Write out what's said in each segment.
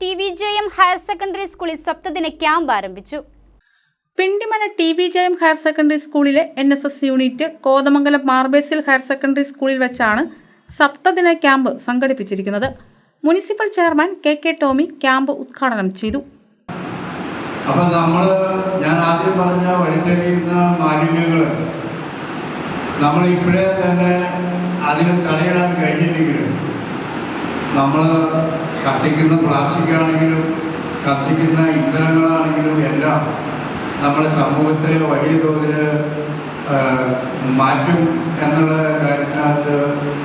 T V J M higher secondary സ്കൂളിൽ സപ്തദിന camp ആരംഭിച്ചു. Pindimana T V Jayam higher secondary സ്കൂളിലെ N S S unit Kothamangalam Mar Basil higher secondary സ്കൂളിൽ വെച്ചാണ് സപ്തദിന camp സംഘടിപ്പിച്ചിരിക്കുന്നത്. Municipal chairman K K Tomy camp ഉദ്ഘാടനം ചെയ്തു. അപ്പൊ നമ്മൾ ഞാൻ ആദ്യം പറഞ്ഞ വലിച്ചെറിയുന്ന മാലിന്യങ്ങൾ നമ്മൾ ഇപ്പോഴേ തന്നെ അതിന് തടയിടാൻ കഴിഞ്ഞില്ലെങ്കിലും നമ്മൾ കത്തിക്കുന്ന പ്ലാസ്റ്റിക് ആണെങ്കിലും കത്തിക്കുന്ന ഇന്ധനങ്ങളാണെങ്കിലും എല്ലാം നമ്മുടെ സമൂഹത്തിൽ വലിയ തോതിൽ മാറ്റും എന്നുള്ള കാര്യത്തിനകത്ത്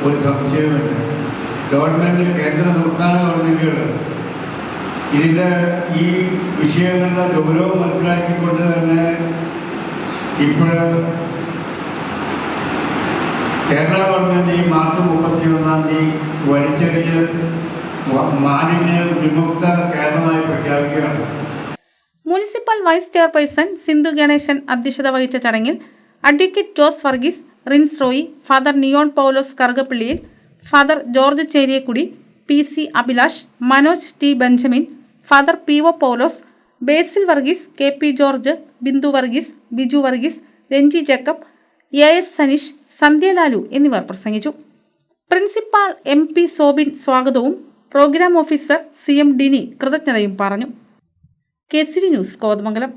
ഒരു സംശയമില്ല ഗവൺമെന്റ് കേന്ദ്ര സംസ്ഥാന ഗവൺമെന്റുകൾ ഇതിന്റെ ഈ വിഷയങ്ങളുടെ ഗൗരവം മനസ്സിലാക്കിക്കൊണ്ട് തന്നെ ഇപ്പോൾ കേരള ഗവൺമെന്റ് ഈ March municipal vice chairperson Sindhu Ganesan അധ്യക്ഷത വഹിച്ച ചടങ്ങിൽ advocate Jose Varghese rinse Roy father Neon Paulose കറുകപ്പള്ളിയിൽ father George Cheriyakudi P C Abhilash Manoj T Benjamin father P O Paulose Basil Varghese K P George Bindu Varghese Biju Varghese Renji Jacob A S Saneesh Sandhyalalu എന്നിവർ പ്രസംഗിച്ചു. Principal M P Sobin സ്വാഗതവും program officer C M Dini കൃതജ്ഞതയും പറഞ്ഞു. K C V news Kothamangalam.